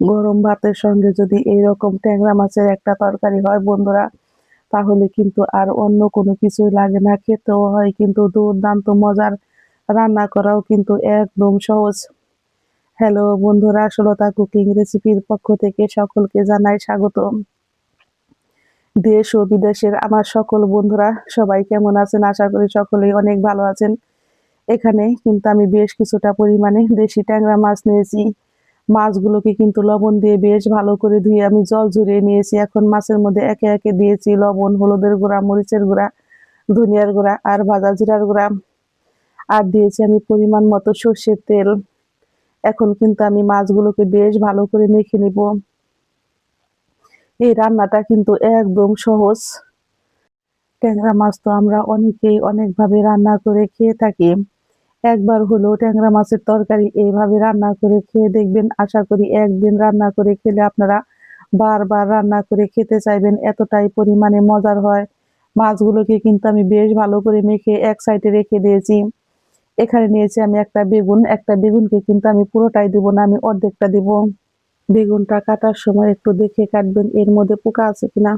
গরম ভাতের সঙ্গে যদি এইরকম ট্যাংরা মাছের একটা তরকারি হয় বন্ধুরা, তাহলে কিন্তু আর অন্য কোনো কিছুই লাগে না। খেতেও হয় কিন্তু দুর্দান্ত মজার রান্না করাও কিন্তু একদম সহজ। হ্যালো বন্ধুরা ষোলতা কুকিং রেসিপির পক্ষ থেকে সকলকে জানাই স্বাগতম। দেশ ও বিদেশের আমার সকল বন্ধুরা, সবাই কেমন আছেন? আশা করি সকলেই অনেক ভালো আছেন। এখানে কিন্তু আমি বেশ কিছুটা পরিমাণে দেশি ট্যাংরা মাছ নিয়েছি। মাছগুলোকে কিন্তু লবণ দিয়ে বেশ ভালো করে ধুয়ে আমি জল ঝরিয়ে নিয়েছি। এখন মাছের মধ্যে একে একে দিয়েছি লবণ, হলুদের গুঁড়া, মরিচের গুঁড়া, ধনিয়ার গুঁড়া আর ভাজা জিরার গুঁড়া। আর দিয়েছি আমি পরিমাণ মতো সর্ষের তেল। এখন কিন্তু আমি মাছগুলোকে বেশ ভালো করে মেখে নিব। এই রান্নাটা কিন্তু একদম সহজ। ট্যাংরা মাছ তো আমরা অনেকেই অনেকভাবে রান্না করে খেয়ে থাকি। একবার হলেও ট্যাংরা মাছের তরকারি এইভাবে রান্না করে খেয়ে দেখবেন। আশা করি একদিন রান্না করে খেলে আপনারা বারবার রান্না করে খেতে চাইবেন। এতটাই পরিমাণে মজার হয়। মাছগুলোকে কিন্তু আমি বেশ ভালো করে মেখে এক সাইডে রেখে দিয়েছি। এখানে নিয়েছি আমি একটা বেগুন। একটা বেগুনকে কিন্তু আমি পুরোটাই দিব না, আমি অর্ধেকটা দিব। বেগুনটা কাটার সময় একটু দেখে কাটবেন এর মধ্যে পোকা আছে কিনা।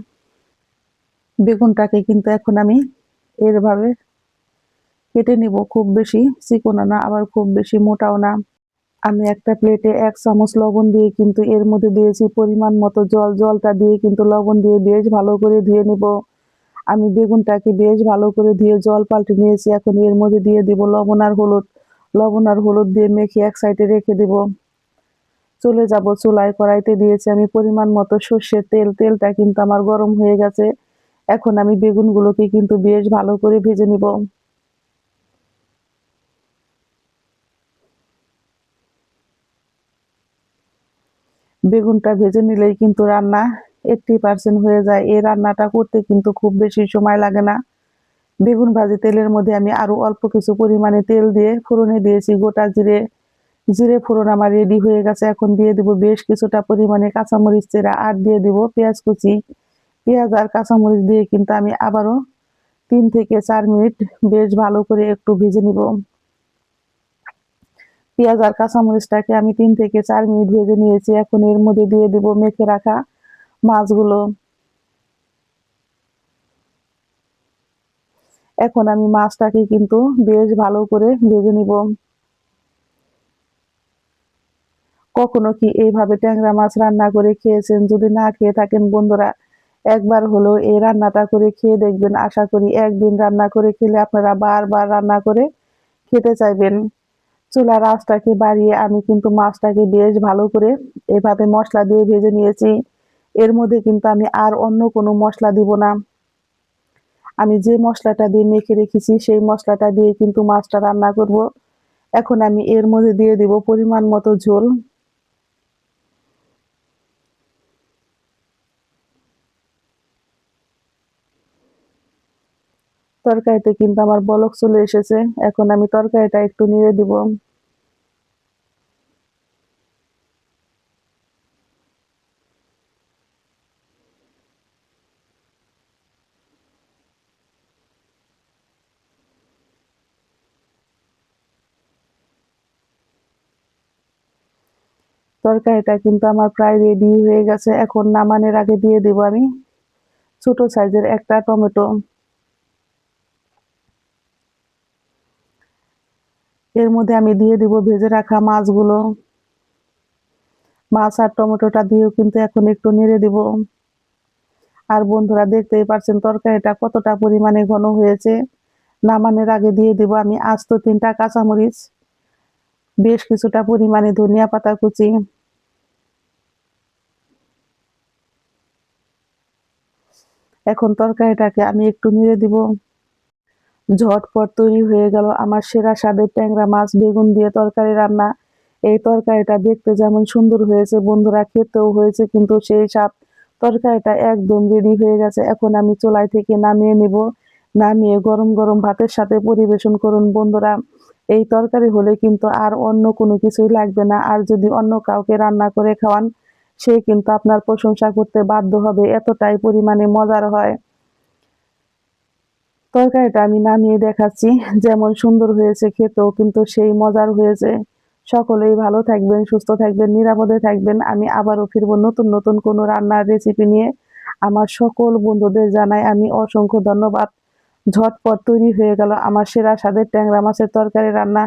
বেগুনটাকে কিন্তু এখন আমি এরভাবে কেটে নিব খুব বেশি, চিকনা না, আবার খুব বেশি মোটাও না। আমি একটা প্লেটে এক চামচ লবণ দিয়ে কিন্তু এর মধ্যে দিয়েছি পরিমাণ মতো জল। জলটা দিয়ে কিন্তু লবণ দিয়ে বেশ ভালো করে ধুয়ে নিব। আমি বেগুনটাকে বেশ ভালো করে ধুয়ে জল পাল্টে নিয়েছি। এখন এর মধ্যে দিয়ে দিব লবণ আর হলুদ। লবণ আর হলুদ দিয়ে মেখে এক সাইডে রেখে দেব। চলে যাব চুলায় কড়াইতে। দিয়েছি আমি পরিমাণ মতো সর্ষের তেল। তেলটা কিন্তু আমার গরম হয়ে গেছে। এখন আমি বেগুনগুলোকে কিন্তু বেশ ভালো করে ভেজে নিব। বেগুনটা ভেজে নিলেই কিন্তু রান্না এইটটি পার্সেন্ট হয়ে যায়। এই রান্নাটা করতে কিন্তু খুব বেশি সময় লাগে না। বেগুন ভাজি তেলের মধ্যে আমি আরও অল্প কিছু পরিমাণে তেল দিয়ে ফোড়নে দিয়েছি, গোটা জিরে। জিরে ফোড়ন আমার রেডি হয়ে গেছে। এখন দিয়ে দিব বেশ কিছুটা পরিমাণে কাঁচামরিচ চেরা আর দিয়ে দিব পেঁয়াজ কুচি। পেঁয়াজ আর কাঁচামরিচ দিয়ে কিন্তু আমি আবারও তিন থেকে চার মিনিট বেশ ভালো করে একটু ভেজে নিব। পেঁয়াজ আর কাঁচামরিচটাকে আমি তিন থেকে চার মিনিট ভেজে নিয়েছি। এখন এর মধ্যে দিয়ে দিব মেখে রাখা মাছগুলো। এখন আমি মাছটাকে কিন্তু বেশ ভালো করে ভেজে নিব। কখনো কি এইভাবে ট্যাংরা মাছ রান্না করে খেয়েছেন? যদি না খেয়ে থাকেন বন্ধুরা, একবার হলেও এই রান্নাটা করে খেয়ে দেখবেন। আশা করি একদিন রান্না করে খেলে আপনারা বারবার রান্না করে খেতে চাইবেন। চুলার আঁচটাকে বাড়িয়ে আমি কিন্তু মাছটাকে বেশ ভালো করে এভাবে মশলা দিয়ে ভেজে নিয়েছি। এর মধ্যে কিন্তু আমি আর অন্য কোনো মশলা দিব না। আমি যে মশলাটা দিয়ে মেখে রেখেছি, সেই মশলাটা দিয়ে কিন্তু মাছটা রান্না করব। এখন আমি এর মধ্যে দিয়ে দিব পরিমাণ মতো ঝোল। তরকারিতে কিন্তু আমার বলক চলে এসেছে। এখন আমি তরকারিটা একটু নিয়ে দিব। তরকারিটা কিন্তু আমার প্রায় রেডি হয়ে গেছে। এখন নামানের আগে দিয়ে দেব আমি। ছোট সাইজের একটা টমেটো। এর মধ্যে আমি দিয়ে দিব ভেজে রাখা মাছগুলো। মাছ আর টমেটোটা দিয়েও কিন্তু এখন একটু নেড়ে দিব। আর বন্ধুরা দেখতেই পারছেন তরকারিটা কতটা পরিমাণে ঘন হয়েছে। নামানোর আগে দিয়ে দিব আমি আস্ত তিনটা কাঁচামরিচ, বেশ কিছুটা পরিমাণে ধনিয়া পাতা কুচি। এখন তরকারিটাকে আমি একটু নেড়ে দিব। ঝটপট তৈরি হয়ে গেল আমার সেরা স্বাদের ট্যাংরা মাছ, বেগুন দিয়ে তরকারি রান্না। এই তরকারিটা দেখতে যেমন সুন্দর হয়েছে, বন্ধুরা খেতেও হয়েছে, কিন্তু সেই স্বাদ তরকারিটা একদম রেডি হয়ে গেছে। এখন আমি চোলাই থেকে নামিয়ে নেব। নামিয়ে গরম গরম ভাতের সাথে পরিবেশন করুন, বন্ধুরা। এই তরকারি হলে কিন্তু আর অন্য কোনো কিছুই লাগবে না। আর যদি অন্য কাউকে রান্না করে খাওয়ান, সে কিন্তু আপনার প্রশংসা করতে বাধ্য হবে। এতটাই পরিমাণে মজার হয়। তরকারিটা আমি নামিয়ে দেখাচ্ছি। যেমন সুন্দর হয়েছে খেতেও কিন্তু সেই মজার হয়েছে। সকলেই ভালো থাকবেন, সুস্থ থাকবেন, নিরাপদে থাকবেন। আমি আবারও ফিরবো নতুন নতুন কোনো রান্নার রেসিপি নিয়ে। আমার সকল বন্ধুদের জানাই আমি অসংখ্য ধন্যবাদ। ঝটপট তৈরি হয়ে গেল আমার সেরা স্বাদের ট্যাংরা মাছের তরকারি রান্না।